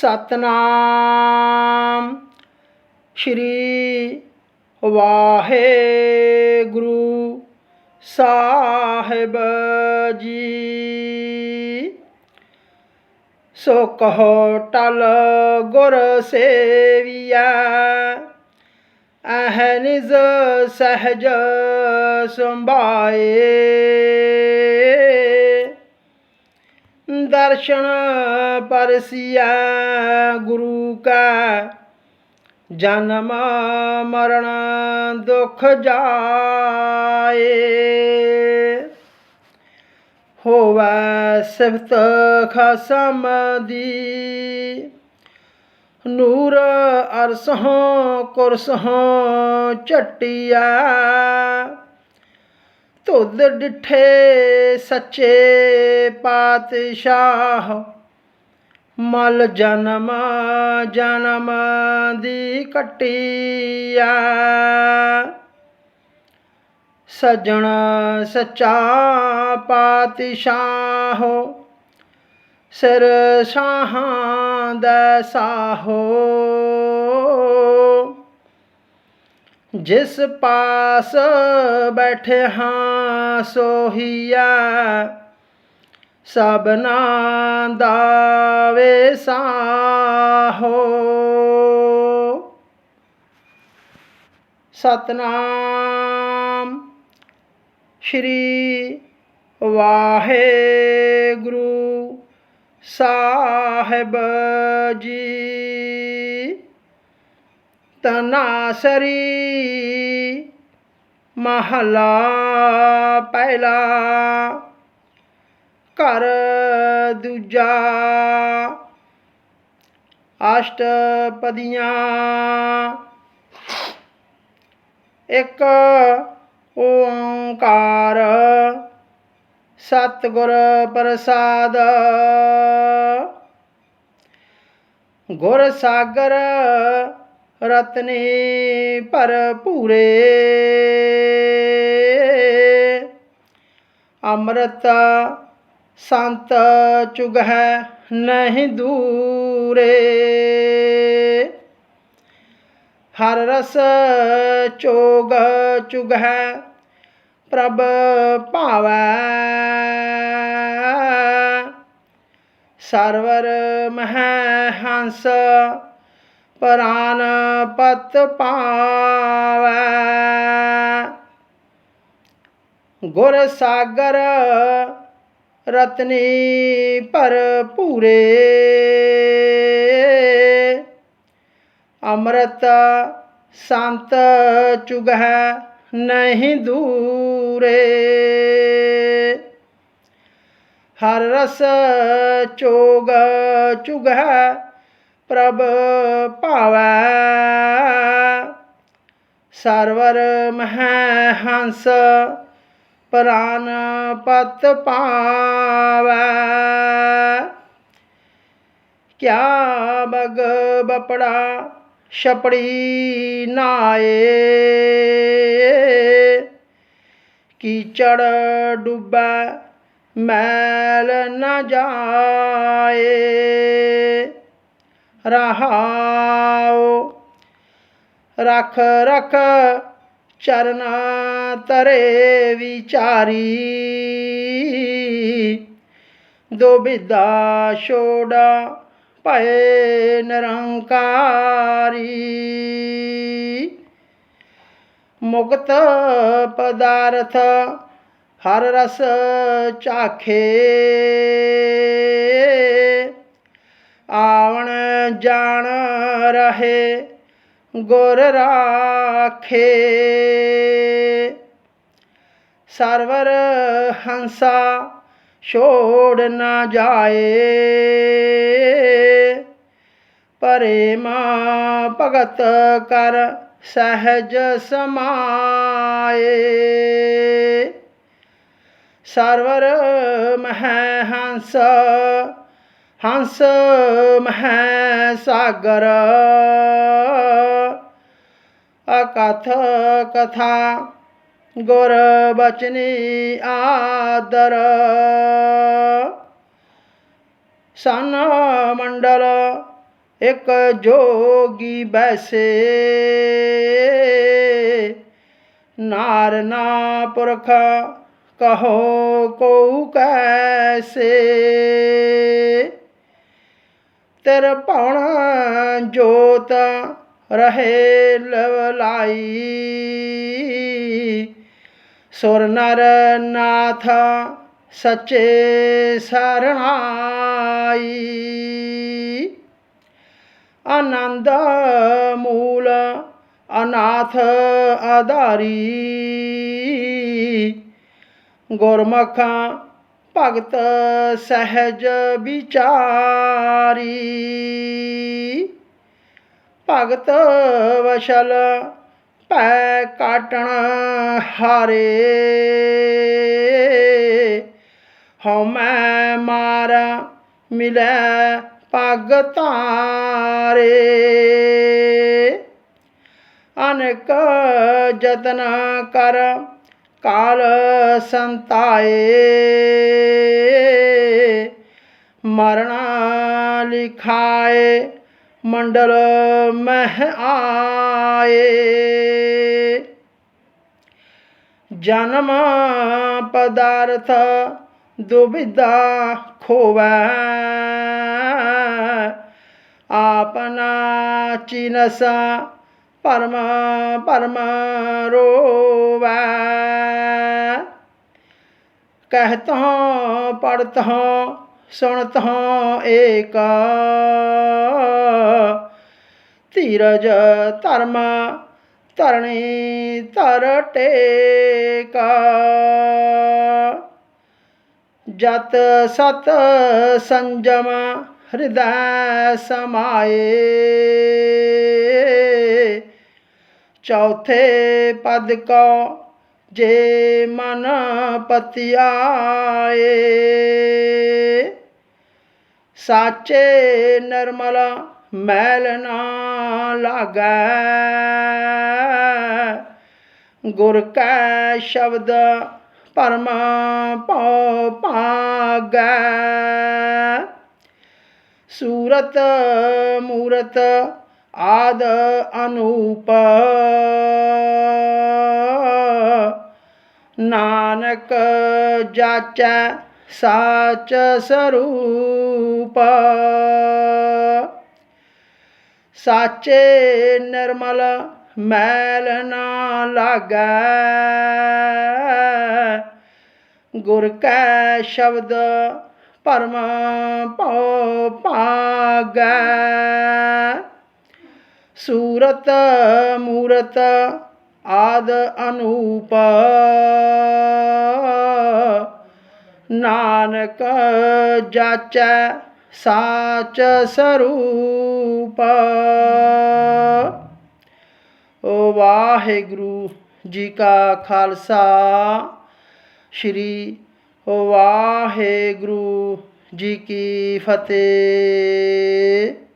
ਸਤਨਾਮ। ਸ਼੍ਰੀ ਵਾਹਿਗੁਰੂ ਸਾਹਿਬ ਜੀ। ਸੋ ਕਹੋ ਟਲ ਗੁਰ ਸੇਵੀਆ ਅਹਨਿਜ਼ ਸਹਜ ਸੰਭਾਏ। दर्शन परसिया गुरु का जन्म मरण दुख जाए होवा सिफत खसम दी ਨੂਰ ਅਰਸਹ ਕੁਰਸਹ ਚਟਿਆ ਧੁੱਧ ਡਿਠੇ ਸੱਚੇ ਪਾਤਸ਼ਾਹ। ਮਲ ਜਨਮ ਜਨਮ ਦੀ ਕਟਿਆ ਸਜਣ ਸੱਚਾ ਪਾਤਸ਼ਾਹ, ਸਿਰ ਸਾਹਾਂ ਦਾ ਸਾਹੋ। जिस पास बैठे हाँ सोहिया सबना दावे सा हो। सतनाम श्री वाहे गुरु साहेब जी। तनासरी महला पहला कर दूजा। अष्टपदिया। एक ओंकार। सतगुर प्रसाद। गुरसागर रत्ने परपुरे अमृत संत चुगह नहीं दूरे। हर रस चोग चुगह प्रभ पाव। सर्वर मह हंस प्राण पत पाव गुर सागर रत्नी पर पूरे। अमृत शांत चुगह नहीं दूरे। हर रस चोग चुगह ਪ੍ਰਭ ਭਾਵੈ ਸਰਵਰ ਮਹਿ ਹੰਸ ਪ੍ਰਾਨ ਪਤ ਪਾਵੈ ਕਿਆ ਬਗ ਬਪੜਾ ਛਪੜੀ ਨਾਏ ਕੀਚੜ ਡੁੱਬੈ ਮੈਲ ਨ ਜਾਏ ਰਹਾਉ ਰਖ ਰਖ ਚਰਨਾ ਤਰੇ ਵਿਚਾਰੀ। ਦੋ ਬਿਦਾ ਛੋੜਾ ਭਏ ਨਿਰੰਕਾਰੀ। ਮੁਕਤ ਪਦਾਰਥ ਹਰ ਰਸ ਚਾਖੇ। ਆਵਣ ਜਾਣ ਰਹੇ, ਗੁਰ ਰਾਖੇ। ਸਰਵਰ ਹੰਸਾ ਛੋੜ ਨਾ ਜਾਏ। ਪਰੇ ਮਾਂ ਭਗਤ ਕਰ ਸਹਿਜ ਸਮਾਏ। ਸਰਵਰ ਮਹਿ ਹੰਸ हंस है सागर। अकथ कथा, गोर बचनी आदर। सन मंडल, एक जोगी बैसे। नार ना पुरख, कहो को कैसे? ਤੇਰ ਭਵਨ ਜੋਤ ਰਹੇ ਲਵਲਾਈ ਸੁਰ ਨਰ ਨਾਥ ਸੱਚੇ ਸਰਣਾਈ। ਆਨੰਦ ਮੂਲ ਅਨਾਥ ਆਧਾਰੀ ਗੁਰਮਖਾਂ ਭਗਤ ਸਹਿਜ ਵਿਚਾਰੀ। ਭਗਤ ਵਸ਼ਲ ਪੈ ਕਾਟਣ ਹਾਰੇ। ਹਉ ਮੈਂ ਮਾਰ ਮਿਲੈ ਪਗ ਤਾਰੇ ਅਨੇਕ ਜਤਨ ਕਰ काल संताए मरना लिखाए मंडल मह आए जन्म पदार्थ दुविदा खोव। आपना सा परम परम रोवा। कहता पढ़त पढ़ता सुनता एक। तीरज तरमा, तरणी तरटे टेक। जत सत संजम, हृदय समाए चौथे पद को जे मन पतियाए साचे निर्मल मैल ना लाग। गुर का शब्द परम पौ पाग। सूरत मूरत ਆਦ ਅਨੂਪ। ਨਾਨਕ ਜਾਚੈ ਸਾਚ ਸਰੂਪ। ਸਾਚੇ ਨਿਰਮਲ ਮੈਲ ਨਾ ਲਾਗੈ। ਗੁਰ ਕੈ ਸ਼ਬਦ ਪਰਮ ਪਉ ਪਾਗੈ सूरत, मूरत, आद अनूप। नानक जाच, साच स्वरूप ओ वाहेगुरु जी का खालसा। श्री वाहे गुरु जी की फतेह।